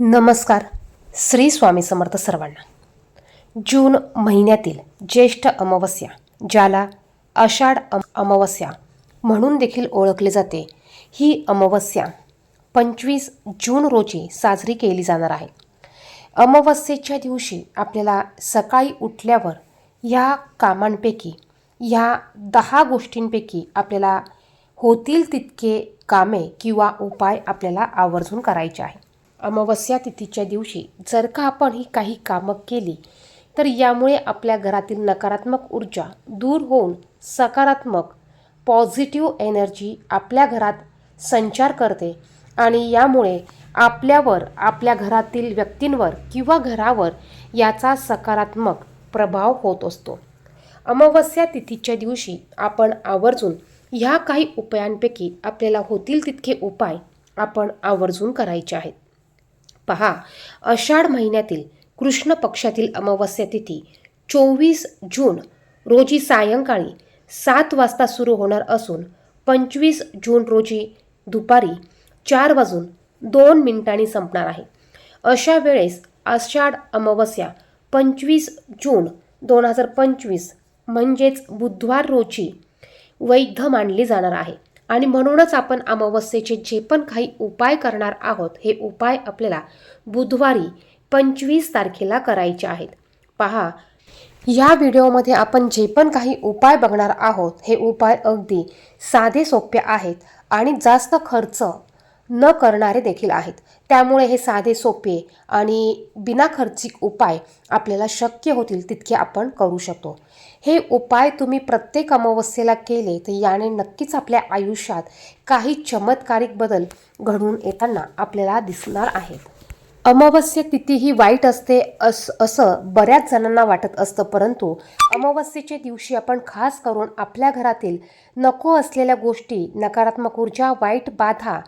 नमस्कार. श्री स्वामी समर्थ सर्वांना. जून महिन्यातील ज्येष्ठ अमावस्या ज्याला आषाढ अम अमावस्या म्हणून देखील ओळखले जाते ही अमावस्या पंचवीस जून रोजी साजरी केली जाणार आहे. अमावस्येच्या दिवशी आपल्याला सकाळी उठल्यावर ह्या कामांपैकी ह्या दहा गोष्टींपैकी आपल्याला होतील तितके कामे किंवा उपाय आपल्याला आवर्जून करायचे आहे. अमावस्या तिथीच्या दिवशी जर का आपण ही काही कामं केली तर यामुळे आपल्या घरातील नकारात्मक ऊर्जा दूर होऊन सकारात्मक पॉझिटिव्ह एनर्जी आपल्या घरात संचार करते आणि यामुळे आपल्यावर आपल्या घरातील व्यक्तींवर किंवा घरावर याचा सकारात्मक प्रभाव होत असतो. अमावस्या तिथीच्या दिवशी आपण आवर्जून ह्या काही उपायांपैकी आपल्याला होतील तितके उपाय आपण आवर्जून करायचे आहेत. पहा. आषाढ महिन्यातील कृष्ण पक्षातील अमावस्या तिथी चोवीस जून रोजी सायंकाळी सात वाजता सुरू होणार असून पंचवीस जून रोजी दुपारी चार वाजून दोन मिनिटांनी संपणार आहे. अशा वेळेस आषाढ अमावस्या पंचवीस जून दोन हजार पंचवीस म्हणजेच बुधवार रोजी वैध मानली जाणार आहे. आणि म्हणूनच आपण अमावस्येचे जे पण काही उपाय करणार आहोत हे उपाय आपल्याला बुधवारी पंचवीस तारखेला करायचे आहेत. पहा या व्हिडिओमध्ये आपण जे पण काही उपाय बघणार आहोत हे उपाय अगदी साधे सोपे आहेत आणि जास्त खर्च न करणारे देखील आहेत. त्यामुळे हे साधे सोपे आणि बिनाखर्चिक उपाय आपल्याला शक्य होतील तितके आपण करू शकतो. हे उपाय तुम्ही प्रत्येक अमावस्येला केले तर याने नक्कीच आपल्या आयुष्यात काही चमत्कारिक बदल घडून येताना आपल्याला दिसणार आहेत. अमावस्या तिथी ही वाईट असते अस असं बऱ्याच जणांना वाटत असतं परंतु अमावस्येच्या दिवशी आपण खास करून आपल्या घरातील नको असलेल्या गोष्टी नकारात्मक ऊर्जा वाईट बाधा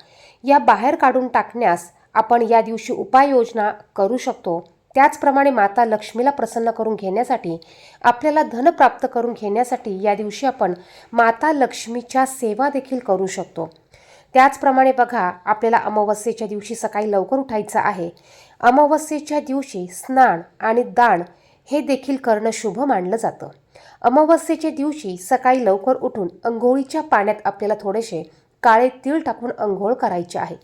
या बाहेर काढून टाकण्यास आपण या दिवशी उपाययोजना करू शकतो. त्याचप्रमाणे माता लक्ष्मीला प्रसन्न करून घेण्यासाठी आपल्याला धन प्राप्त करून घेण्यासाठी या दिवशी आपण माता लक्ष्मीच्या सेवा देखील करू शकतो. त्याचप्रमाणे बघा आपल्याला अमावस्येच्या दिवशी सकाळी लवकर उठायचं आहे. अमावस्येच्या दिवशी स्नान आणि दान हे देखील करणं शुभ मानलं जातं. अमावस्येच्या दिवशी सकाळी लवकर उठून अंघोळीच्या पाण्यात आपल्याला थोडेसे काळे तीळ टाकून अंघोळ करायचे आहे.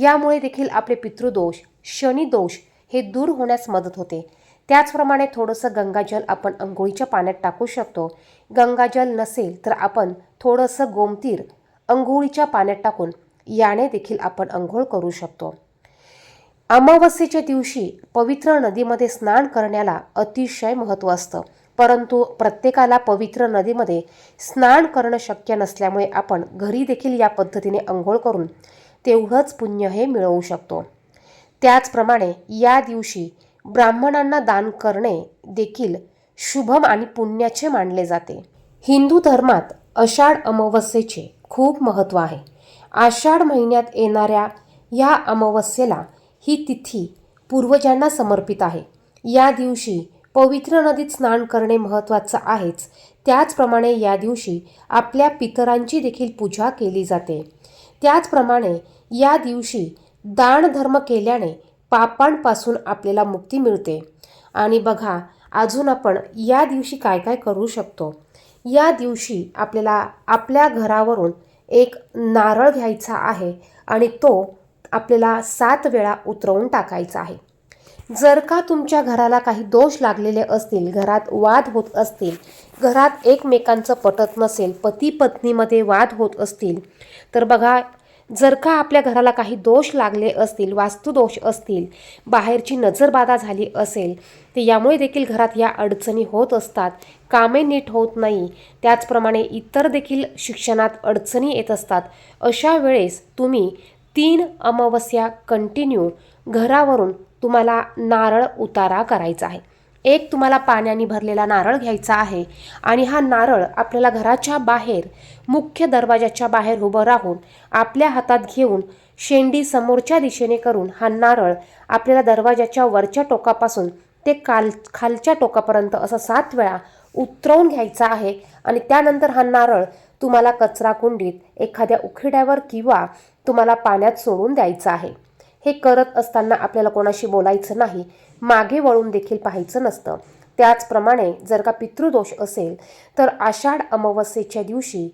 यामुळे देखील आपले पितृदोष शनिदोष हे दूर होण्यास मदत होते. त्याचप्रमाणे थोडंसं गंगाजल आपण अंघोळीच्या पाण्यात टाकू शकतो. गंगाजल नसेल तर आपण थोडंसं गोमतीर अंघोळीच्या पाण्यात टाकून याने देखील आपण अंघोळ करू शकतो. अमावस्येच्या दिवशी पवित्र नदीमध्ये स्नान करण्याला अतिशय महत्त्व असतं. परंतु प्रत्येकाला पवित्र नदीमध्ये स्नान करणं शक्य नसल्यामुळे आपण घरी देखील या पद्धतीने अंघोळ करून तेवढंच पुण्य हे मिळवू शकतो. त्याचप्रमाणे या दिवशी ब्राह्मणांना दान करणे देखील शुभम आणि पुण्याचे मानले जाते. हिंदू धर्मात आषाढ अमावस्येचे खूप महत्त्व आहे. आषाढ महिन्यात येणाऱ्या या अमावस्येला ही तिथी पूर्वजांना समर्पित आहे. या दिवशी पवित्र नदीत स्नान करणे महत्त्वाचं आहेच. त्याचप्रमाणे या दिवशी आपल्या पितरांची देखील पूजा केली जाते. त्याचप्रमाणे या दिवशी दानधर्म केल्याने पापांपासून आपल्याला मुक्ती मिळते. आणि बघा अजून आपण या दिवशी काय काय करू शकतो? या दिवशी आपल्याला आपल्या घरावरून एक नारळ घ्यायचा आहे आणि तो आपल्याला सात वेळा उतरवून टाकायचा आहे. जर का तुमच्या घराला काही दोष लागलेले असतील घरात वाद होत असतील घरात एकमेकांचं पटत नसेल पती पत्नीमध्ये वाद होत असतील तर बघा जर का आपल्या घराला काही दोष लागले असतील वास्तुदोष असतील बाहेरची नजरबाधा झाली असेल तर यामुळे देखील घरात या अडचणी होत असतात. कामे नीट होत नाही. त्याचप्रमाणे इतर देखील शिक्षणात अडचणी येत असतात. अशा वेळेस तुम्ही तीन अमावस्या कंटिन्यू घरावरून तुम्हाला नारळ उतारा करायचा आहे. एक तुम्हाला पाण्याने भरलेला नारळ घ्यायचा आहे आणि हा नारळ आपल्याला घराच्या बाहेर मुख्य दरवाजाच्या बाहेर उभं राहून आपल्या हातात घेऊन शेंडी समोरच्या दिशेने करून हा नारळ आपल्याला दरवाजाच्या वरच्या टोकापासून ते काल खालच्या टोकापर्यंत असं सात वेळा उतरवून घ्यायचा आहे आणि त्यानंतर हा नारळ तुम्हाला कचरा कुंडीत एखाद्या उखिड्यावर किंवा तुम्हाला पाण्यात सोडून द्यायचा आहे. हे करत असताना आपल्याला कोणाशी बोलायचं नाही मागे वळून देखील पाहायचं नसतं. त्याचप्रमाणे जर का पितृदोष असेल तर आषाढ अमावस्येच्या दिवशी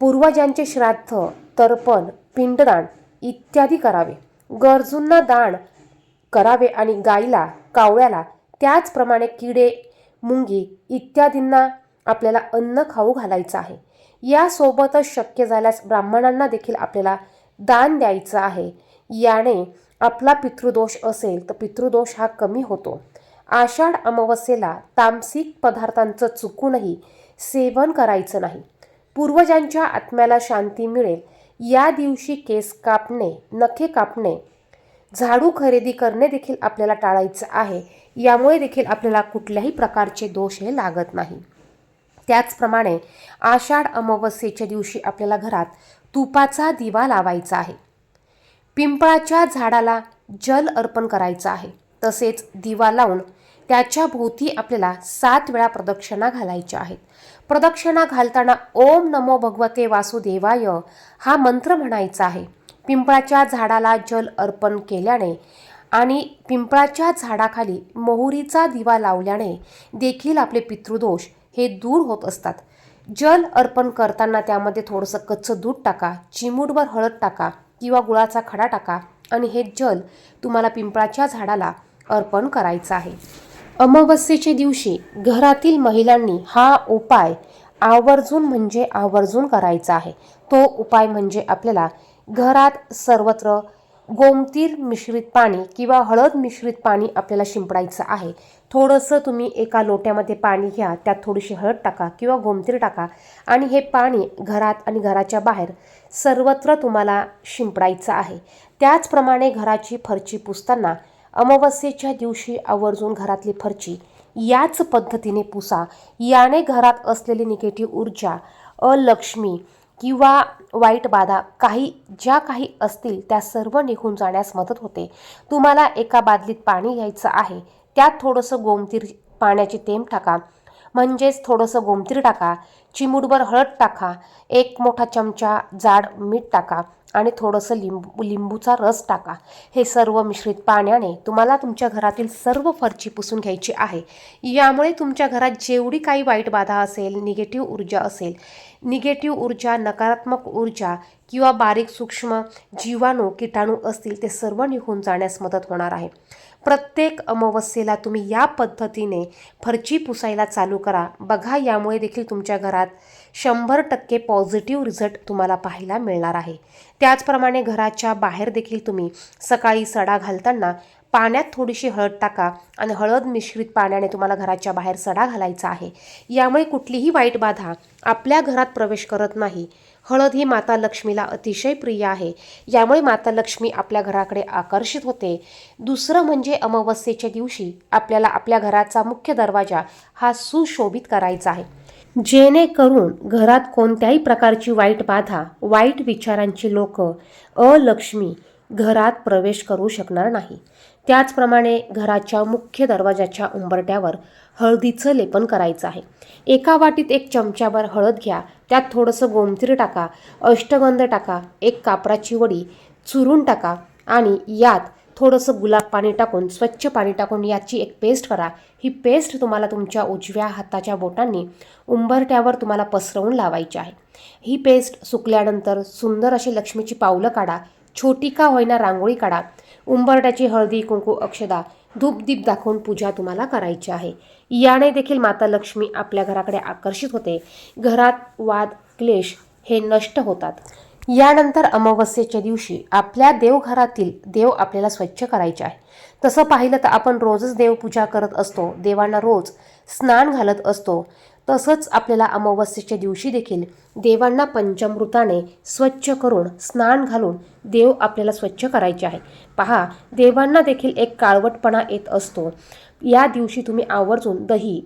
पूर्वजांचे श्राद्ध तर्पण पिंडदान इत्यादी करावे. गरजूंना दान करावे आणि गाईला कावळ्याला त्याचप्रमाणे किडे मुंगी इत्यादींना आपल्याला अन्न खाऊ घालायचं आहे. यासोबतच शक्य झाल्यास ब्राह्मणांना देखील आपल्याला दान द्यायचं आहे. याने आपला पितृदोष असेल तर पितृदोष हा कमी होतो. आषाढ अमावस्येला तामसिक पदार्थांचं चुकूनही सेवन करायचं नाही. पूर्वजांच्या आत्म्याला शांती मिळेल. या दिवशी केस कापणे नखे कापणे झाडू खरेदी करणे देखील आपल्याला टाळायचं आहे. यामुळे देखील आपल्याला कुठल्याही प्रकारचे दोष हे लागत नाही. त्याचप्रमाणे आषाढ अमावस्येच्या दिवशी आपल्याला घरात तुपाचा दिवा लावायचा आहे. पिंपळाच्या झाडाला जल अर्पण करायचं आहे. तसेच दिवा लावून त्याच्या भोवती आपल्याला सात वेळा प्रदक्षिणा घालायच्या आहेत. प्रदक्षिणा घालताना ओम नमो भगवते वासुदेवाय हा मंत्र म्हणायचा आहे. पिंपळाच्या झाडाला जल अर्पण केल्याने आणि पिंपळाच्या झाडाखाली मोहरीचा दिवा लावल्याने देखील आपले पितृदोष हे दूर होत असतात. जल अर्पण करताना त्यामध्ये थोडंसं कच्चं दूध टाका चिमूटभर हळद टाका किंवा गुळाचा खडा टाका आणि हे जल तुम्हाला पिंपळाच्या झाडाला अर्पण करायचं आहे. अमावस्येच्या दिवशी घरातील महिलांनी हा उपाय आवर्जून म्हणजे आवर्जून करायचा आहे. तो उपाय म्हणजे आपल्याला घरात सर्वत्र गोमतीर मिश्रित पाणी किंवा हळद मिश्रित पाणी आपल्याला शिंपडायचं आहे. थोडंसं तुम्ही एका लोट्यामध्ये पाणी घ्या त्यात थोडीशी हळद टाका किंवा गोमतीर टाका आणि हे पाणी घरात आणि घराच्या बाहेर सर्वत्र तुम्हाला शिंपडायचं आहे. त्याचप्रमाणे घराची फरची पुसताना अमावस्येच्या दिवशी आवर्जून घरातली फरची याच पद्धतीने पुसा. याने घरात असलेली निगेटिव्ह ऊर्जा अलक्ष्मी किंवा वाईट बाधा काही ज्या काही असतील त्या सर्व निघून जाण्यास मदत होते. तुम्हाला एका बादलीत पाणी घ्यायचं आहे. त्यात थोडंसं गोमतीर पाण्याची थेंब टाका. म्हणजेच थोडंसं गोमतीर टाका. चिमूटभर हळद टाका एक मोठा चमचा जाड मीठ टाका आणि थोडंसं लिंबू लिंबूचा रस टाका. हे सर्व मिश्रित पाण्याने तुम्हाला तुमच्या घरातील सर्व फरची पुसून घ्यायची आहे. यामुळे तुमच्या घरात जेवढी काही वाईट बाधा असेल निगेटिव्ह ऊर्जा असेल निगेटिव्ह ऊर्जा नकारात्मक ऊर्जा किंवा बारीक सूक्ष्म जीवाणू किटाणू असतील ते सर्व निघून जाण्यास मदत होणार आहे. प्रत्येक अमावस्येला तुम्ही या पद्धतीने फरची पुसायला चालू करा. बघा यामुळे देखील तुमच्या घरात शंभर टक्के पॉझिटिव्ह रिझल्ट तुम्हाला पाहायला मिळणार आहे. त्याचप्रमाणे घराच्या बाहेर देखील तुम्ही सकाळी सडा घालताना पाण्यात थोडीशी हळद टाका आणि हळद मिश्रित पाण्याने तुम्हाला घराच्या बाहेर सडा घालायचा आहे. यामुळे कुठलीही वाईट बाधा आपल्या घरात प्रवेश करत नाही. हळद ही माता लक्ष्मीला अतिशय प्रिय आहे. यामुळे माता लक्ष्मी आपल्या घराकडे आकर्षित होते. दुसरं म्हणजे अमावस्येच्या दिवशी आपल्याला आपल्या घराचा मुख्य दरवाजा हा सुशोभित करायचा आहे. जेणेकरून घरात कोणत्याही प्रकारची वाईट बाधा वाईट विचारांची लोक अलक्ष्मी घरात प्रवेश करू शकणार नाही. त्याचप्रमाणे घराच्या मुख्य दरवाजाच्या उंबरट्यावर हळदीचं लेपन करायचं आहे. एका वाटीत एक चमच्याभर हळद घ्या त्यात थोडंसं गोमतीर टाका अष्टगंध टाका एक कापराची वडी चुरून टाका आणि यात थोडंसं गुलाब पाणी टाकून स्वच्छ पाणी टाकून याची एक पेस्ट करा. ही पेस्ट तुम्हाला तुमच्या उजव्या हाताच्या बोटांनी उंबरट्यावर तुम्हाला पसरवून लावायची आहे. ही पेस्ट सुकल्यानंतर सुंदर अशी लक्ष्मीची पावलं काढा. छोटी का होईना रांगोळी काढा. उंबरट्याची हळदी कुंकू अक्षदा धूपदीप दाखवून पूजा तुम्हाला करायची आहे. याने देखील माता लक्ष्मी आपल्या घराकडे आकर्षित होते. घरात वाद क्लेश हे नष्ट होतात. यानंतर अमावस्येच्या दिवशी आपल्या देवघरातील देव आपल्याला स्वच्छ करायचे आहे. तसं पाहिलं तर आपण रोजच देवपूजा करत असतो देवांना रोज स्नान घालत असतो. तसंच आपल्याला अमावस्येच्या दिवशी देखील देवांना पंचामृताने स्वच्छ करून स्नान घालून देव आपल्याला स्वच्छ करायचे आहे. पहा देवांना देखील एक काळवटपणा येत असतो. या दिवशी तुम्ही आवर्जून दही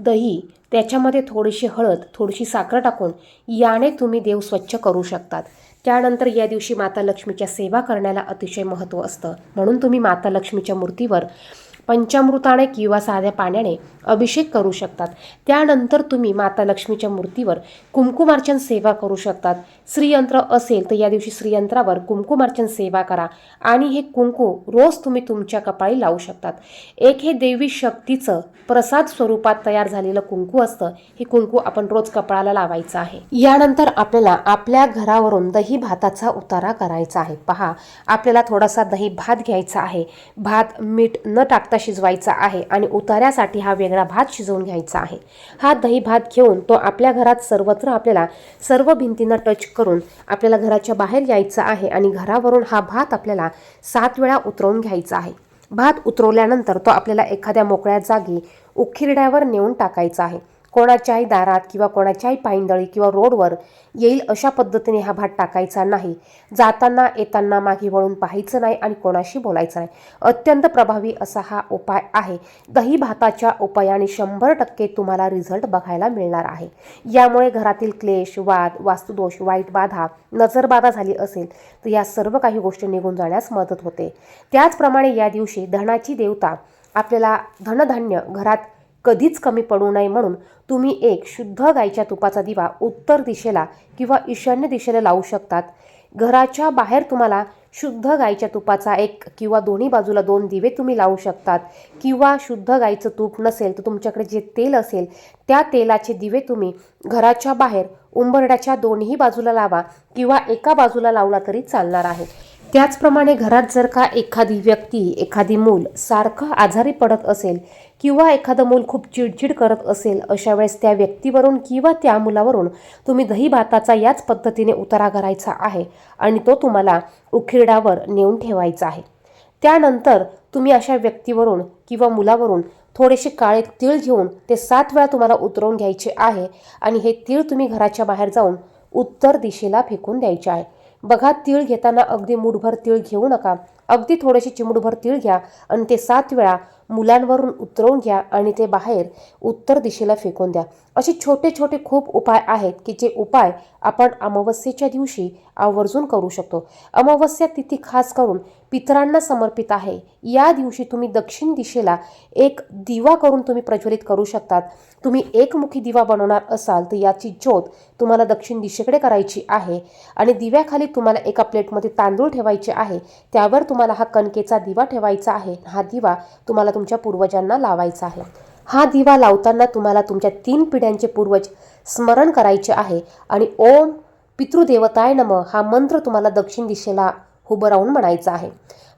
दही त्याच्यामध्ये थोडीशी हळद थोडीशी साखर टाकून याने तुम्ही देव स्वच्छ करू शकतात. त्यानंतर या दिवशी माता लक्ष्मीच्या सेवा करण्याला अतिशय महत्त्व असतं. म्हणून तुम्ही माता लक्ष्मीच्या मूर्तीवर पंचामृताने किंवा साध्या पाण्याने अभिषेक करू शकतात. त्यानंतर तुम्ही माता लक्ष्मीच्या मूर्तीवर कुंकुमार्चन सेवा करू शकतात. श्रीयंत्र असेल तर या दिवशी श्रीयंत्रावर कुंकुमार्चन सेवा करा आणि हे कुंकू रोज तुम्ही तुमच्या कपाळी लावू शकतात. एक हे देवी शक्तीचं प्रसाद स्वरूपात तयार झालेलं कुंकू असतं. हे कुंकू आपण रोज कपाळाला लावायचं आहे. यानंतर आपल्याला आपल्या घरावरून दही भाताचा उतारा करायचा आहे. पहा आपल्याला थोडासा दही भात घ्यायचा आहे. भात मीठ न टाकता शिजवायचा आहे आणि उतार्यासाठी हा वेगळा भात शिजवून घ्यायचा आहे. हा दही भात घेऊन तो आपल्या घरात सर्वत्र आपल्याला सर्व भिंतींना टच करून आपल्याला घराच्या बाहेर यायचा आहे आणि घरावरून हा भात आपल्याला सात वेळा उतरवून घ्यायचा आहे. भात उतरवल्यानंतर तो आपल्याला एखाद्या मोकळ्या जागी उखिरड्यावर नेऊन टाकायचा आहे. कोणाच्याही दारात किंवा कोणाच्याही पायंदळी किंवा रोडवर येईल अशा पद्धतीने हा भात टाकायचा नाही. जाताना येताना मागे वळून पाहायचं नाही आणि कोणाशी बोलायचं नाही. अत्यंत प्रभावी असा हा उपाय आहे. दही भाताच्या उपायाने शंभर टक्के तुम्हाला रिझल्ट बघायला मिळणार आहे. यामुळे घरातील क्लेश वाद वास्तुदोष वाईट बाधा नजरबाधा झाली असेल तर या सर्व काही गोष्टी निघून जाण्यास मदत होते. त्याचप्रमाणे या दिवशी धनाची देवता आपल्याला धनधान्य घरात कधीच कमी पडू नये म्हणून तुम्ही एक शुद्ध गाईच्या तुपाचा दिवा उत्तर दिशेला किंवा ईशान्य दिशेला लावू शकतात. घराच्या बाहेर तुम्हाला शुद्ध गाईच्या तुपाचा एक किंवा दोन्ही बाजूला दोन दिवे तुम्ही लावू शकतात. किंवा शुद्ध गाईचं तूप नसेल तर तुमच्याकडे जे तेल असेल त्या तेलाचे दिवे तुम्ही घराच्या बाहेर उंबरड्याच्या दोन्ही बाजूला लावा किंवा एका बाजूला लावला तरी चालणार आहे. त्याचप्रमाणे घरात जर का एखादी व्यक्ती एखादी मूल सारखं आजारी पडत असेल किंवा एखादं मूल खूप चिडचिड करत असेल अशा वेळेस त्या व्यक्तीवरून किंवा त्या मुलावरून तुम्ही दही भाताचा याच पद्धतीने उतारा करायचा आहे आणि तो तुम्हाला उखिरडावर नेऊन ठेवायचा आहे. त्यानंतर तुम्ही अशा व्यक्तीवरून किंवा मुलावरून थोडेसे काळे तीळ घेऊन ते सात वेळा तुम्हाला उतरवून घ्यायचे आहे आणि हे तीळ तुम्ही घराच्या बाहेर जाऊन उत्तर दिशेला फेकून द्यायचे आहे. बघा तीळ घेताना अगदी मुठभर तीळ घेऊ नका. अगदी थोडेसे चिमूटभर तीळ घ्या आणि ते सात वेळा मुलांवरून उतरवून घ्या आणि ते बाहेर उत्तर दिशेला फेकून द्या. असे छोटे छोटे खूप उपाय आहेत की जे उपाय आपण अमावस्येच्या दिवशी आवर्जून करू शकतो. अमावस्या तिथी खास करून पितरांना समर्पित आहे. या दिवशी तुम्ही दक्षिण दिशेला एक दिवा करून तुम्ही प्रज्वलित करू शकतात. तुम्ही एकमुखी दिवा बनवणार असाल तर याची ज्योत तुम्हाला दक्षिण दिशेकडे करायची आहे आणि दिव्याखाली तुम्हाला एका प्लेटमध्ये तांदूळ ठेवायचे आहे. त्यावर तुम्हाला हा कणकेचा दिवा ठेवायचा आहे. हा दिवा तुम्हाला तुमच्या पूर्वजांना लावायचा आहे. हा दिवा लावताना तुम्हाला तुमच्या तीन पिढ्यांचे पूर्वज स्मरण करायचे आहे आणि ओम पितृदेवताय नम हा मंत्र तुम्हाला दक्षिण दिशेला उभं राहून म्हणायचा आहे.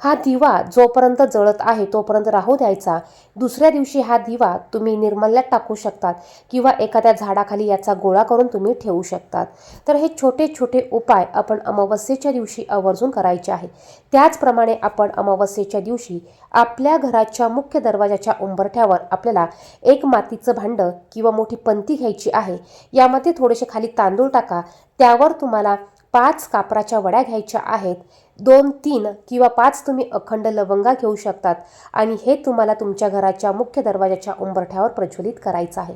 हा दिवा जोपर्यंत जळत आहे तोपर्यंत राहू द्यायचा. दुसऱ्या दिवशी हा दिवा तुम्ही निर्मल्यात टाकू शकतात किंवा एखाद्या झाडाखाली याचा गोळा करून तुम्ही ठेवू शकतात. तर हे छोटे छोटे उपाय आपण अमावस्येच्या दिवशी आवर्जून करायचे आहे. त्याचप्रमाणे आपण अमावस्येच्या दिवशी आपल्या घराच्या मुख्य दरवाजाच्या उंबरठ्यावर आपल्याला एक मातीचं भांडं किंवा मोठी पंती घ्यायची आहे. यामध्ये थोडेसे खाली तांदूळ टाका. त्यावर तुम्हाला पाच कापराच्या वड्या घ्यायच्या आहेत. दोन तीन किंवा पाच तुम्ही अखंड लवंगा घेऊ शकतात. आणि हे तुम्हाला तुमच्या घराच्या मुख्य दरवाजाच्या उंबरठ्यावर प्रज्वलित करायचं आहे.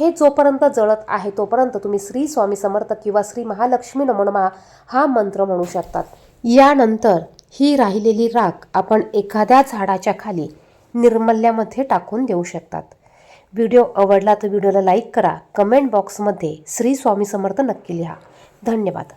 हे जोपर्यंत जळत आहे तोपर्यंत तुम्ही श्री स्वामी समर्थ किंवा श्री महालक्ष्मी नमोनमा हा मंत्र म्हणू शकतात. यानंतर ही राहिलेली राख आपण एखाद्या झाडाच्या खाली निर्मल्यामध्ये टाकून देऊ शकतात. व्हिडिओ आवडला तर व्हिडिओला लाईक करा. कमेंट बॉक्समध्ये श्री स्वामी समर्थ नक्की लिहा. धन्यवाद.